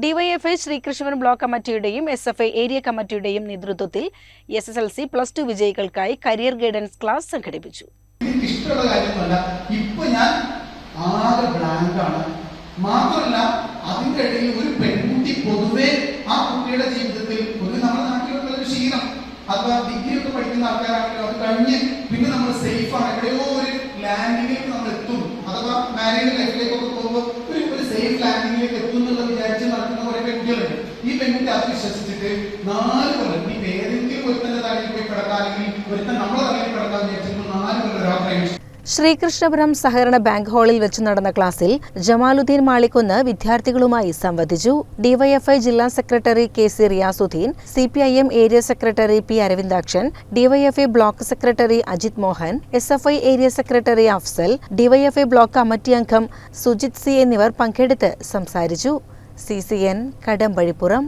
DYFI Sreekrishnan block കമ്മിറ്റിയുടെയും S F I area കമ്മിറ്റിയുടെയും നേതൃത്വത്തിൽ S S L C plus two വിജയികൾക്കായി career guidance class സംഘടിപ്പിച്ചു. ഇഷ്ടമുള്ള മാത്രമല്ല അതിന്റെ ഇടയിൽ ഒരു പെൺകുട്ടി പൊതുവെ ആ കുട്ടിയുടെ ജീവിതത്തിൽ പൊതുവെ നമ്മുടെ നാട്ടിലുള്ള ഒരു ശീലം. അഥവാ ഡിഗ്രി ഒക്കെ പഠിക്കുന്ന ആൾക്കാരാണെങ്കിലും അത് കഴിഞ്ഞ് പിന്നെ നമ്മൾ സേഫ് ആണ്. എവിടെയോ ഒരു ലാൻഡിങ്ങിലേക്ക് നമ്മൾ എത്തും. അഥവാ മാരീഡ് ലൈഫിലേക്കൊക്കെ പോകുമ്പോൾ ഒരു സേഫ് ലാൻഡിങ്ങിലേക്ക് എത്തും വിചാരിച്ച് പെൺകുട്ടി അത് വിശ്വസിച്ചിട്ട് നാല് കൊല്ലം ഇനി ഏതെങ്കിലും ഒരുത്തന്റെ തലയിൽ പോയി കിടക്കാം അല്ലെങ്കിൽ ഒരുത്തൻ നമ്മളെ തലയിൽ കിടക്കാൻ വിചാരിച്ചിട്ട് നാല് കൊല്ലം ഒരാൾ ശ്രീകൃഷ്ണപുരം സഹകരണ ബാങ്ക് ഹാളിൽ വെച്ച് നടന്ന ക്ലാസ്സിൽ ജമാലുദ്ദീൻ മാളിക്കുന്ന് വിദ്യാർത്ഥികളുമായി സംവദിച്ചു. ഡിവൈഎഫ്ഐ ജില്ലാ secretary K C Riyasudheen C P I M area secretary P Aravindakshan DYFI block secretary Ajith Mohan S F I area secretary Afsal DYFI block committee അംഗം സുജിത് സി എന്നിവർ പങ്കെടുത്ത് സംസാരിച്ചു. C C N Kadampazhipuram